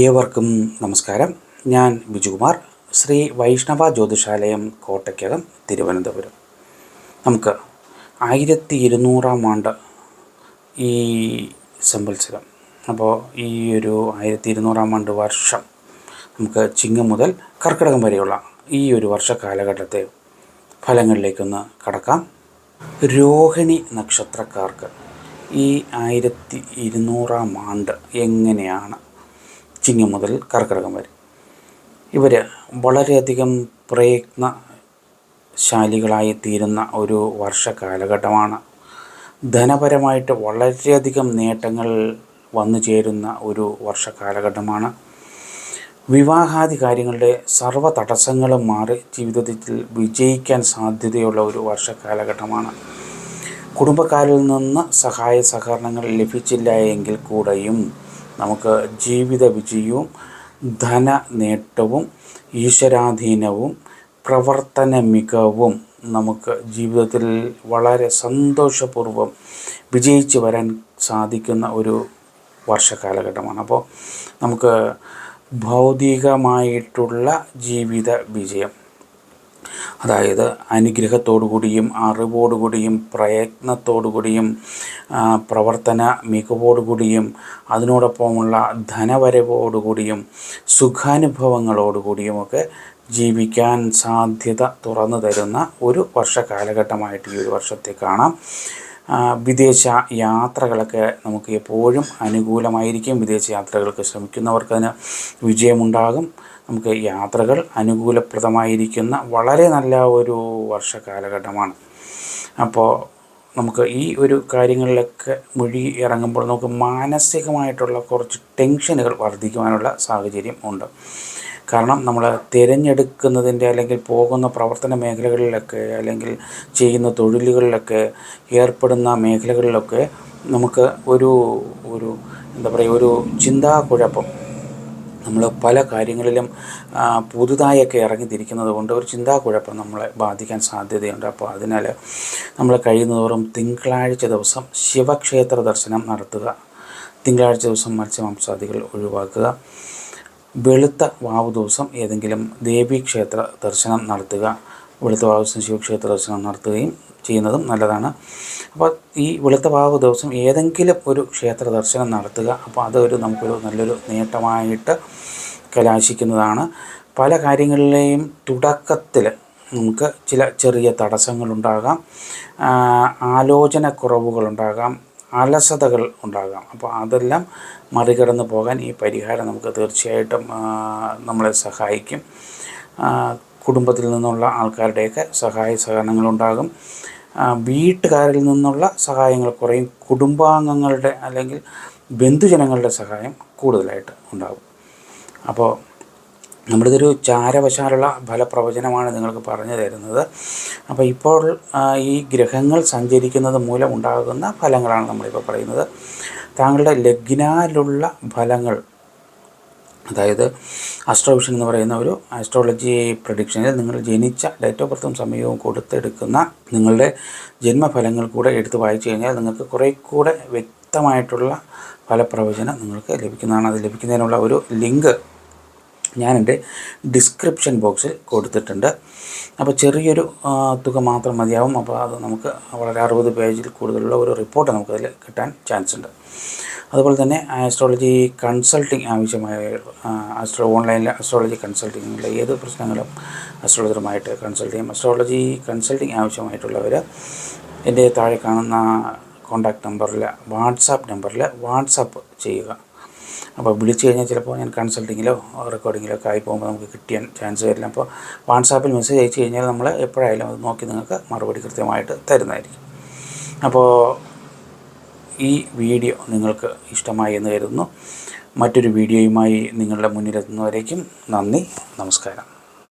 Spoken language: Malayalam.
ഏവർക്കും നമസ്കാരം. ഞാൻ ബിജുകുമാർ ശ്രീ വൈഷ്ണവ ജ്യോതിഷാലയം കോട്ടയ്ക്കകം തിരുവനന്തപുരം. നമുക്ക് ആയിരത്തി ഇരുന്നൂറാം ആണ്ട് ഈ സംവത്സരം. അപ്പോൾ ഈ ഒരു ആയിരത്തി ഇരുന്നൂറാം ആണ്ട് വർഷം നമുക്ക് ചിങ്ങം മുതൽ കർക്കിടകം വരെയുള്ള ഈ ഒരു വർഷ കാലഘട്ടത്തെ ഫലങ്ങളിലേക്കൊന്ന് കടക്കാം. രോഹിണി നക്ഷത്രക്കാർക്ക് ഈ ആയിരത്തി ഇരുന്നൂറാം ആണ്ട് എങ്ങനെയാണ് ചിങ്ങം മുതൽ കർക്കിടകം വരെ. ഇവർ വളരെയധികം പ്രയത്നശാലികളായി തീരുന്ന ഒരു വർഷ കാലഘട്ടമാണ്. ധനപരമായിട്ട് വളരെയധികം നേട്ടങ്ങൾ വന്നു ചേരുന്ന ഒരു വർഷ കാലഘട്ടമാണ്. വിവാഹാദി കാര്യങ്ങളുടെ സർവ തടസ്സങ്ങളും മാറി ജീവിതത്തിൽ വിജയിക്കാൻ സാധ്യതയുള്ള ഒരു വർഷ കാലഘട്ടമാണ്. കുടുംബക്കാരിൽ നിന്ന് സഹായ സഹകരണങ്ങൾ ലഭിച്ചില്ല എങ്കിൽ കൂടെയും നമുക്ക് ജീവിത വിജയവും ധന നേട്ടവും ഈശ്വരാധീനവും പ്രവർത്തന മികവും നമുക്ക് ജീവിതത്തിൽ വളരെ സന്തോഷപൂർവം വിജയിച്ചു വരാൻ സാധിക്കുന്ന ഒരു വർഷകാലഘട്ടമാണ് അപ്പോൾ നമുക്ക് ഭൗതികമായിട്ടുള്ള ജീവിത വിജയം. അതായത് അനുഗ്രഹത്തോടുകൂടിയും അറിവോടുകൂടിയും പ്രയത്നത്തോടുകൂടിയും പ്രവർത്തന മികവോടുകൂടിയും അതിനോടൊപ്പമുള്ള ധനവരവോടുകൂടിയും സുഖാനുഭവങ്ങളോടുകൂടിയുമൊക്കെ ജീവിക്കാൻ സാധ്യത തുറന്നു തരുന്ന ഒരു വർഷ കാലഘട്ടമായിട്ട് ഈ ഒരു വർഷത്തെ കാണാം. വിദേശ യാത്രകളൊക്കെ നമുക്ക് എപ്പോഴും അനുകൂലമായിരിക്കും. വിദേശ യാത്രകൾക്ക് ശ്രമിക്കുന്നവർക്ക് അതിന് വിജയമുണ്ടാകും. നമുക്ക് യാത്രകൾ അനുകൂലപ്രദമായിരിക്കുന്ന വളരെ നല്ല ഒരു വർഷ കാലഘട്ടമാണ്. അപ്പോൾ നമുക്ക് ഈ ഒരു കാര്യങ്ങളിലൊക്കെ മുഴുകി ഇറങ്ങുമ്പോൾ നമുക്ക് മാനസികമായിട്ടുള്ള കുറച്ച് ടെൻഷനുകൾ വർദ്ധിക്കുവാനുള്ള സാഹചര്യം ഉണ്ട്. കാരണം നമ്മൾ തിരഞ്ഞെടുക്കുന്നതിന്റെ അല്ലെങ്കിൽ പോകുന്ന പ്രവർത്തന മേഖലകളിലൊക്കെ അല്ലെങ്കിൽ ചെയ്യുന്ന തൊഴിലുകളിലൊക്കെ ഏർപ്പെടുന്ന മേഖലകളിലൊക്കെ നമുക്ക് ഒരു ഒരു എന്താ പറയുക ഒരു ചിന്താക്കുഴപ്പം നമ്മൾ പല കാര്യങ്ങളിലും പുതുതായൊക്കെ ഇറങ്ങിത്തിരിക്കുന്നത് കൊണ്ട് ഒരു ചിന്താക്കുഴപ്പം നമ്മളെ ബാധിക്കാൻ സാധ്യതയുണ്ട്. അപ്പോൾ അതിനാൽ നമ്മൾ കഴിയുന്നതോറും തിങ്കളാഴ്ച ദിവസം ശിവക്ഷേത്ര ദർശനം നടത്തുക. തിങ്കളാഴ്ച ദിവസം മത്സ്യമാംസാദികൾ ഒഴിവാക്കുക. വെളുത്ത വാവ് ദിവസം ഏതെങ്കിലും ദേവീക്ഷേത്ര ദർശനം നടത്തുക. വെളുത്ത വാവ് ദിവസം ശിവക്ഷേത്ര ദർശനം നടത്തുകയും ചെയ്യുന്നതും നല്ലതാണ്. അപ്പോൾ ഈ വെളുത്ത പാവ് ദിവസം ഏതെങ്കിലും ഒരു ക്ഷേത്ര ദർശനം നടത്തുക. അപ്പോൾ അതൊരു നമുക്കൊരു നല്ലൊരു നേട്ടമായിട്ട് കലാശിക്കുന്നതാണ്. പല കാര്യങ്ങളിലെയും തുടക്കത്തിൽ നമുക്ക് ചില ചെറിയ തടസ്സങ്ങളുണ്ടാകാം. ആലോചനക്കുറവുകളുണ്ടാകാം അലസതകൾ ഉണ്ടാകാം. അപ്പോൾ അതെല്ലാം മറികടന്ന് പോകാൻ ഈ പരിഹാരം നമുക്ക് തീർച്ചയായിട്ടും നമ്മളെ സഹായിക്കും. കുടുംബത്തിൽ നിന്നുള്ള ആൾക്കാരുടെയൊക്കെ സഹായ സഹകരണങ്ങളുണ്ടാകും. വീട്ടുകാരിൽ നിന്നുള്ള സഹായങ്ങൾ കുറയും. കുടുംബാംഗങ്ങളുടെ അല്ലെങ്കിൽ ബന്ധുജനങ്ങളുടെ സഹായം കൂടുതലായിട്ട് ഉണ്ടാകും. അപ്പോൾ നമ്മളിതൊരു ചാരവശാലുള്ള ഫലപ്രവചനമാണ് നിങ്ങൾക്ക് പറഞ്ഞു തരുന്നത്. അപ്പോൾ ഇപ്പോൾ ഈ ഗ്രഹങ്ങൾ സഞ്ചരിക്കുന്നത് മൂലം ഉണ്ടാകുന്ന ഫലങ്ങളാണ് നമ്മളിപ്പോൾ പറയുന്നത്. താങ്കളുടെ ലഗ്നാലുള്ള ഫലങ്ങൾ അതായത് ആസ്ട്രോവിഷൻ എന്ന് പറയുന്ന ഒരു ആസ്ട്രോളജി പ്രഡിക്ഷനിൽ നിങ്ങൾ ജനിച്ച ഡേറ്റ് ഓഫ് ബർത്തും സമയവും കൊടുത്തെടുക്കുന്ന നിങ്ങളുടെ ജന്മഫലങ്ങൾ കൂടെ എടുത്ത് വായിച്ചു കഴിഞ്ഞാൽ നിങ്ങൾക്ക് കുറേ കൂടെ വ്യക്തമായിട്ടുള്ള ഫലപ്രവചനം നിങ്ങൾക്ക് ലഭിക്കുന്നതാണ്. അത് ലഭിക്കുന്നതിനുള്ള ഒരു ലിങ്ക് ഞാൻ എന്റെ ഡിസ്ക്രിപ്ഷൻ ബോക്സിൽ കൊടുത്തിട്ടുണ്ട്. അപ്പോൾ ചെറിയൊരു തുക മാത്രം മതിയാവും. അപ്പോൾ അത് നമുക്ക് വളരെ അറുപത് പേജിൽ കൂടുതലുള്ള ഒരു റിപ്പോർട്ട് നമുക്കതിൽ കിട്ടാൻ ചാൻസ് ഉണ്ട്. അതുപോലെ തന്നെ ആസ്ട്രോളജി കൺസൾട്ടിങ് ആവശ്യമായ ആസ്ട്രോ ഓൺലൈനിൽ ആസ്ട്രോളജി കൺസൾട്ടിങ്ങിലുള്ള ഏത് പ്രശ്നങ്ങളും അസ്ട്രോളജറുമായിട്ട് കൺസൾട്ട് ചെയ്യും. അസ്ട്രോളജി കൺസൾട്ടിങ് ആവശ്യമായിട്ടുള്ളവർ എന്റെ താഴെ കാണുന്ന കോൺടാക്റ്റ് നമ്പറിൽ വാട്സാപ്പ് നമ്പറിൽ വാട്സാപ്പ് ചെയ്യുക. അപ്പോൾ വിളിച്ചു കഴിഞ്ഞാൽ ചിലപ്പോൾ ഞാൻ കൺസൾട്ടിങ്ങിലോ റെക്കോർഡിങ്ങിലോ ഒക്കെ ആയി പോകുമ്പോൾ നമുക്ക് കിട്ടിയാൻ ചാൻസ് വരില്ല. അപ്പോൾ വാട്സാപ്പിൽ മെസ്സേജ് അയച്ചു കഴിഞ്ഞാൽ നമ്മൾ എപ്പോഴായാലും അത് നോക്കി നിങ്ങൾക്ക് മറുപടി കൃത്യമായിട്ട് തരുന്നതായിരിക്കും. അപ്പോൾ ഈ വീഡിയോ നിങ്ങൾക്ക് ഇഷ്ടമായി എന്ന് കരുതുന്നു. മറ്റൊരു വീഡിയോയുമായി നിങ്ങളുടെ മുന്നിലെത്തുന്നവരേക്കും നന്ദി നമസ്കാരം.